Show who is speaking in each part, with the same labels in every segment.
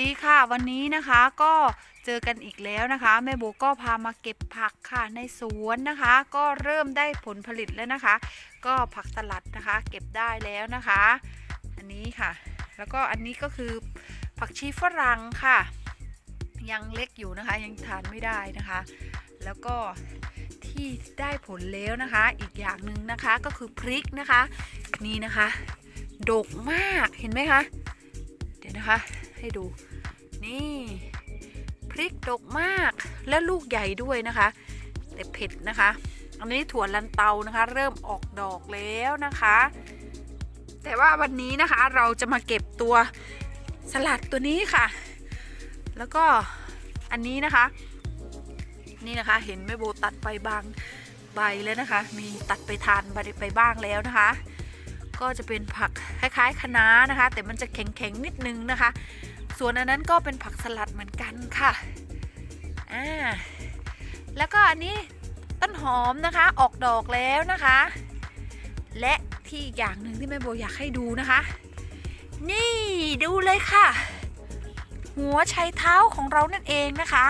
Speaker 1: ดีค่ะวันนี้นะคะก็เจอกันอีกแล้วนะคะ แม่โบก็พามาเก็บผักค่ะในสวนนะคะ ก็เริ่มได้ผลผลิตแล้วนะคะ ก็ผักสลัดนะคะ เก็บได้แล้วนะคะ อันนี้ค่ะ แล้วก็อันนี้ก็คือผักชีฝรั่งค่ะ ยังเล็กอยู่นะคะ ยังทานไม่ได้นะคะ แล้วก็ที่ได้ผลแล้วนะคะ อีกอย่างหนึ่งนะคะก็คือพริกนะคะ นี่นะคะดกมากเห็นไหมคะเดี๋ยวนะคะ ให้ดู นี่พริกดกมากและลูกใหญ่ด้วยนะคะ แต่เผ็ดนะคะ อันนี้ถั่วลันเตานะคะ เริ่มออกดอกแล้วนะคะ แต่ว่าวันนี้นะคะเราจะมาเก็บตัวสลัดตัวนี้ค่ะ แล้วก็อันนี้นะคะ นี่นะคะเห็นแม่โบตัดไปบางใบแล้วนะคะ มีตัดไปทานไปไปบ้างแล้วนะคะ ก็จะเป็นผักคล้ายๆคะน้านะคะ แต่มันจะแข็งๆนิดนึงนะคะ ส่วนอันนั้นก็เป็นผักสลัดเหมือนกันค่ะอ่าแล้วก็อันนี้ต้นหอมนะคะออกดอกแล้วนะคะ และที่อีกอย่างหนึ่งที่แม่โบอยากให้ดูนะคะ นี่ดูเลยค่ะ หัวไชเท้าของเรานั่นเองนะคะ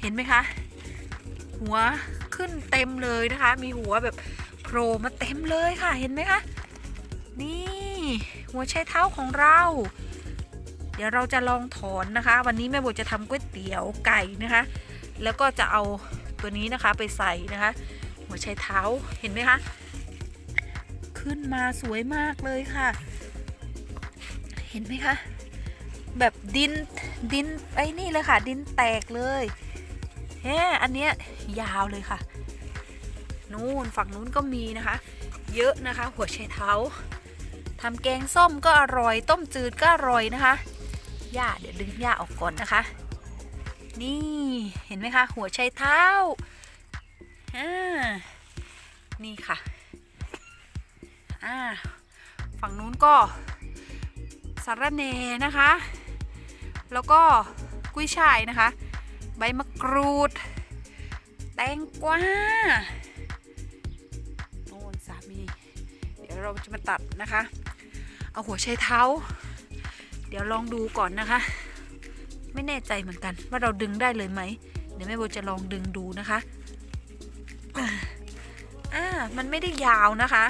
Speaker 1: เห็นไหมคะ หัวขึ้นเต็มเลยนะคะ มีหัวแบบโผล่มาเต็มเลยค่ะเห็นไหมคะ นี่ หัวไชเท้าของเรา เดี๋ยวเราจะลองถอนนะคะ วันนี้แม่โบจะทำก๋วยเตี๋ยวไก่นะคะ แล้วก็จะเอาตัวนี้นะคะไปใส่นะคะ หัวไชเท้าเห็นไหมคะ ขึ้นมาสวยมากเลยค่ะ เห็นไหมคะ แบบดินดินไอ้นี่เลยค่ะ ดินแตกเลยแฮอันเนี้ยยาวเลยค่ะ นู่นฝั่งนู้นก็มีนะคะ เยอะนะคะ หัวไชเท้า ทำแกงส้มก็อร่อย ต้มจืดก็อร่อยนะคะหญ้าเดี๋ยวดึงหญ้าออกก่อนนะคะ นี่เห็นไหมคะ หัวไชเท้าอ่านี่ค่ะอ่าฝั่งนู้นก็สารเนนะคะ แล้วก็กุ้ยช่ายนะคะ ใบมะกรูด แตงกวาโน่นสามี เดี๋ยวเราจะมาตัดนะคะ เอาหัวไชเท้า เดี๋ยวลองดูก่อนนะคะ ไม่แน่ใจเหมือนกัน ว่าเราดึงได้เลยไหม เดี๋ยวแม่โบจะลองดึงดูนะคะอ่ามันไม่ได้ยาวนะคะ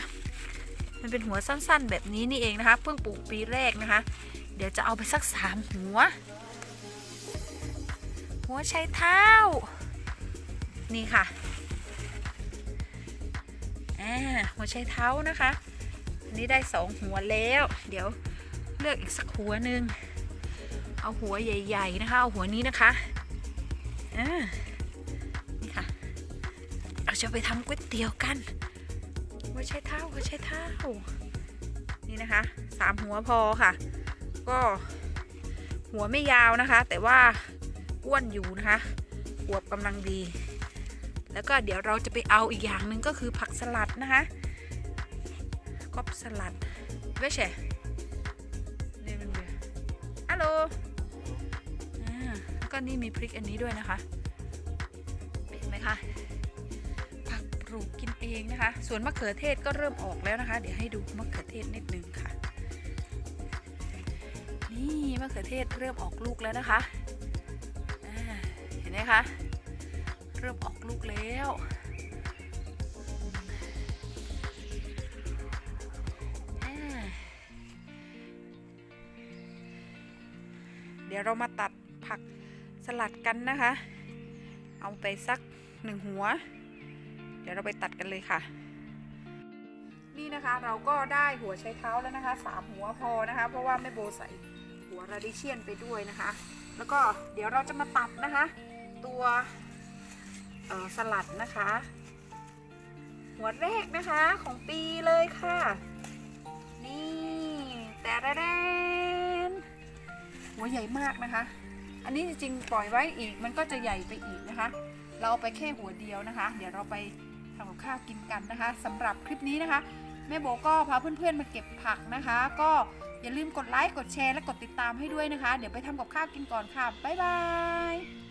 Speaker 1: มันเป็นหัวสั้นๆ แบบนี้นี่เองนะคะ เพิ่งปลูกปีแรกนะคะ เดี๋ยวจะเอาไปสักสามหัว หัวไชเท้า นี่ค่ะ อ่าหัวไชเท้านะคะ นี้ได้สองหัวแล้ว เดี๋ยวเลือกอีกสักหัวหนึ่งเอาหัวใหญ่ ๆ นะคะ เอาหัวนี้นะคะอ่านี่ค่ะ เราจะไปทำก๋วยเตี๋ยวกันหัวไชเท้าหัวไชเท้านี่นะคะสามหัวพอค่ะ ก็หัวไม่ยาวนะคะ แต่ว่าอ้วนอยู่นะคะอวบกำลังดี แล้วก็เดี๋ยวเราจะไปเอาอีกอย่างหนึ่งก็คือผักสลัดนะคะ กอบสลัดเวชเนี่เป็นเบียฮัลโหลแล้วก็นี่มีพริกอันนี้ด้วยนะคะเห็นไหมคะผักปลูกกินเองนะคะ ส่วนมะเขือเทศก็เริ่มออกแล้วนะคะ เดี๋ยวให้ดูมะเขือเทศนิดนึงค่ะ นี่มะเขือเทศเริ่มออกลูกแล้วนะคะเห็นไหมคะ เริ่มออกลูกแล้ว ดี๋ยวเรามาตัดผักสลัดกันนะคะ เอาไปสักหนึ่งหัว เดี๋ยวเราไปตัดกันเลยค่ะ นี่นะคะเราก็ได้หัวไชเท้าแล้วนะคะสามหัวพอนะคะ เพราะว่าแม่โบใส่หัวราดิเชียนไปด้วยนะคะ แล้วก็เดี๋ยวเราจะมาตัดนะคะ ตัวสลัดนะคะ หัวแรกนะคะของปีเลยค่ะ นี่แต่ละแดน หัวใหญ่มากนะคะ อันนี้จริงๆปล่อยไว้อีกมันก็จะใหญ่ไปอีกนะคะ เราเอาไปแค่หัวเดียวนะคะ เดี๋ยวเราไปทำกับข้าวกินกันนะคะสำหรับคลิปนี้นะคะแม่โบก็พาเพื่อนๆมาเก็บผักนะคะ ก็อย่าลืมกดไลค์กดแชร์และกดติดตามให้ด้วยนะคะ เดี๋ยวไปทำกับข้าวกินก่อนค่ะบ๊ายบาย